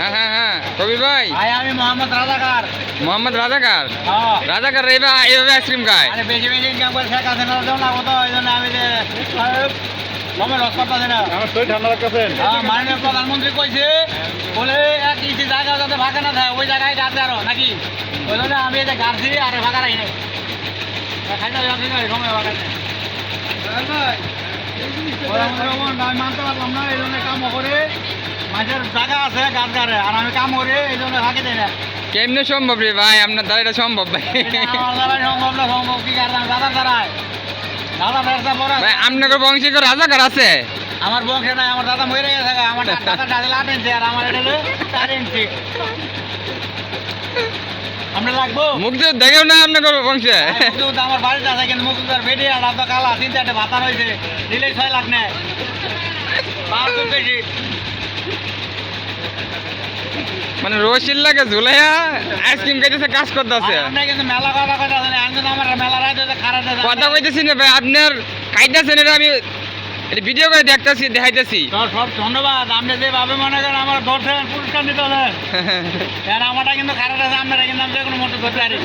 হ্যাঁ হ্যাঁ হ্যাঁ। কবির ভাই? ভাই আমি মোহাম্মদ রাজাকার। মোহাম্মদ রাজাকার? হ্যাঁ। রাজাকার এইভাবে এইভাবে আইসক্রিম খায়? আরে বেশি বেশি ইনকাম করে শেখ জন্য না কত? এই জন্য আমি যে না। আমার শরীর ঠান্ডা রাখতেছেন হ্যাঁ, মাননীয় প্রধানমন্ত্রী কইছে বলে এক ইঞ্চি জায়গা যাতে ফাঁকা না থাকে ওই জায়গায় গাছ আরও নাকি? ওই জন্য আমি এই যে গাছছি আর ফাঁকা রাখি নাই খাইতে যাচ্ছি না। সময় ফাঁকা নেই আমি মানতে পারলাম না এই জন্য কাম করে মাঝের জায়গা আছে গাছ গাড়ে আর আমি কাম করে এই জন্য দেয় না। কেমনে সম্ভব রে ভাই? আপনার দ্বারা এটা সম্ভব ভাই। সম্ভব না সম্ভব কি কারণ দাদা দাদা ব্যবসা বড় ভাই আপনাদের বংশে কেউ রাজাকার আছে? আমার বংশে নাই আমার দাদা মরে গেছে আমার দাদা ডালে আট ইঞ্চি আর আমার এটা চার ইঞ্চি। আমরা লাগবো মুখ দিয়ে দেখেও না আপনাদের বংশে। মুক্তিযুদ্ধ আমার বাড়িতে আছে কিন্তু মুক্তিযোদ্ধার বেটি আর রাস্তা কালা তিন চারটে ভাতা রয়েছে। দিলেই ছয় লাখ নেয়। পাঁচ বেশি মানে রসির লাগে ঝুলাইয়া আইসক্রিম খাইতেছে কাজ করতেছে। কথা কইতেছি না ভাই আপনার খাইতেছেন এটা আমি এটা ভিডিও করে দেখতেছি দেখাইতেছি। সব ধন্যবাদ। আপনি যেভাবে মনে করেন আমার ধরছেন পুরস্কার নিতে হবে। আর আমারটা কিন্তু খারাপ আছে আপনারা কিন্তু আমি যে কোনো মতো ধরতে পারি।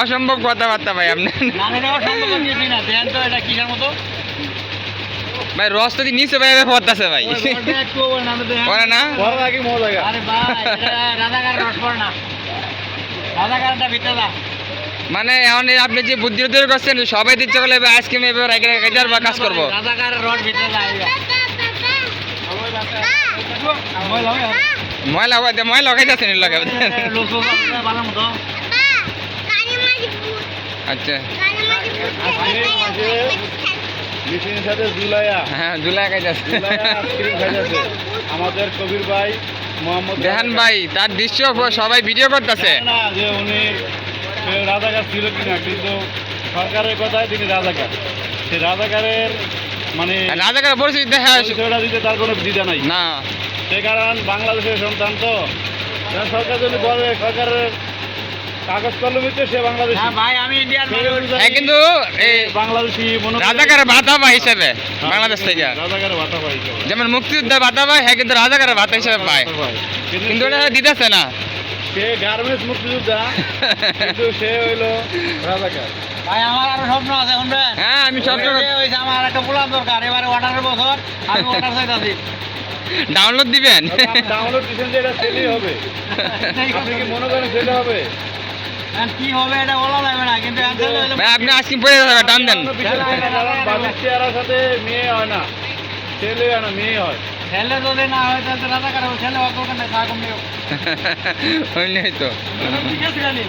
অসম্ভব কথাবার্তা ভাই আপনার। আমি দেওয়া সম্ভব কিছুই না দেন তো এটা কিসের মতো? ভাই রস তো নিচে ভাই পড়তেছে ভাই। করে। না লাগে পড়ে না। মানে এখন আপনি যে বুদ্ধি উদ্ধার করছেন সবাই দিচ্ছে বলে আইসক্রিম এবার রেখে বা কাজ করব। ময়লা হওয়াতে ময়লা খাইতেছেন এর লাগে লোক লোক ভালো মতো। আচ্ছা। মিশিনের সাথে জুলাইয়া। হ্যাঁ জুলাই খাইতেছে আইসক্রিম খাইতেছে আমাদের কবির ভাই মোহাম্মদ দেখান ভাই তার দৃশ্য সবাই ভিডিও করতেছে। না যে উনি সে রাজাকার ছিল কিনা কিন্তু সরকারের কথায় তিনি রাজাকার। সেই রাজাকারের মানে রাজাকার পরিস্থিতি দেখা পরিচয়টা দিতে তার কোনো দ্বিধা নাই। না। সে কারণ বাংলাদেশের সন্তান তো। সরকার যদি বলে সরকারের কাগজ কলমিতে সে বাংলাদেশ। হ্যাঁ ভাই আমি ইন্ডিয়ান হ্যাঁ কিন্তু বাংলাদেশি রাজাকারের ভাতা পায় হিসেবে বাংলাদেশ থেকে। রাজাকারের ভাতা পাই যেমন মুক্তিযোদ্ধার ভাতা পায় হ্যাঁ কিন্তু রাজাকারের ভাতা হিসেবে পায়। কিন্তু ওটা দিতেছে না। সে গার্মেন্টস মুক্তিযোদ্ধা কিন্তু সে হইল রাজাকার। ভাই আমার আরও স্বপ্ন আছে শুনবেন? হ্যাঁ আমি সব ওই আমার একটা দরকার এবারে ওয়াটারের বছর আমি ওয়াটার চাইতাছি। ডাউনলোড দিবেন। ডাউনলোড দিচ্ছেন যে এটা সেলই হবে। আপনি কি মনে করেন সেটা হবে? কি হবে এটা বলা যাবে না কিন্তু ভাই আপনি আইসক্রিম পরে যাবে টান দেন। বাবুর সাথে মেয়ে হয় না ছেলে হয় না মেয়ে হয় ছেলে যদি না হয় তাহলে তো রাজাকার ছেলে হবে ওখানে খা কম নেই। তো। ঠিক আছে খালি।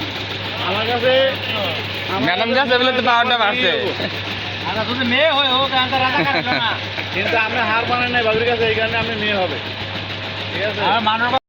আমার কাছে ম্যাডাম কাছে যাচ্ছে তো পাওয়ারটা বাড়ছে আর যদি মেয়ে হয় হোক এখন তো রাজাকার না। কিন্তু আপনি হার মানেন নাই বাবুর কাছে এই কারণে আপনি মেয়ে হবে। ঠিক আছে? আর মানুষ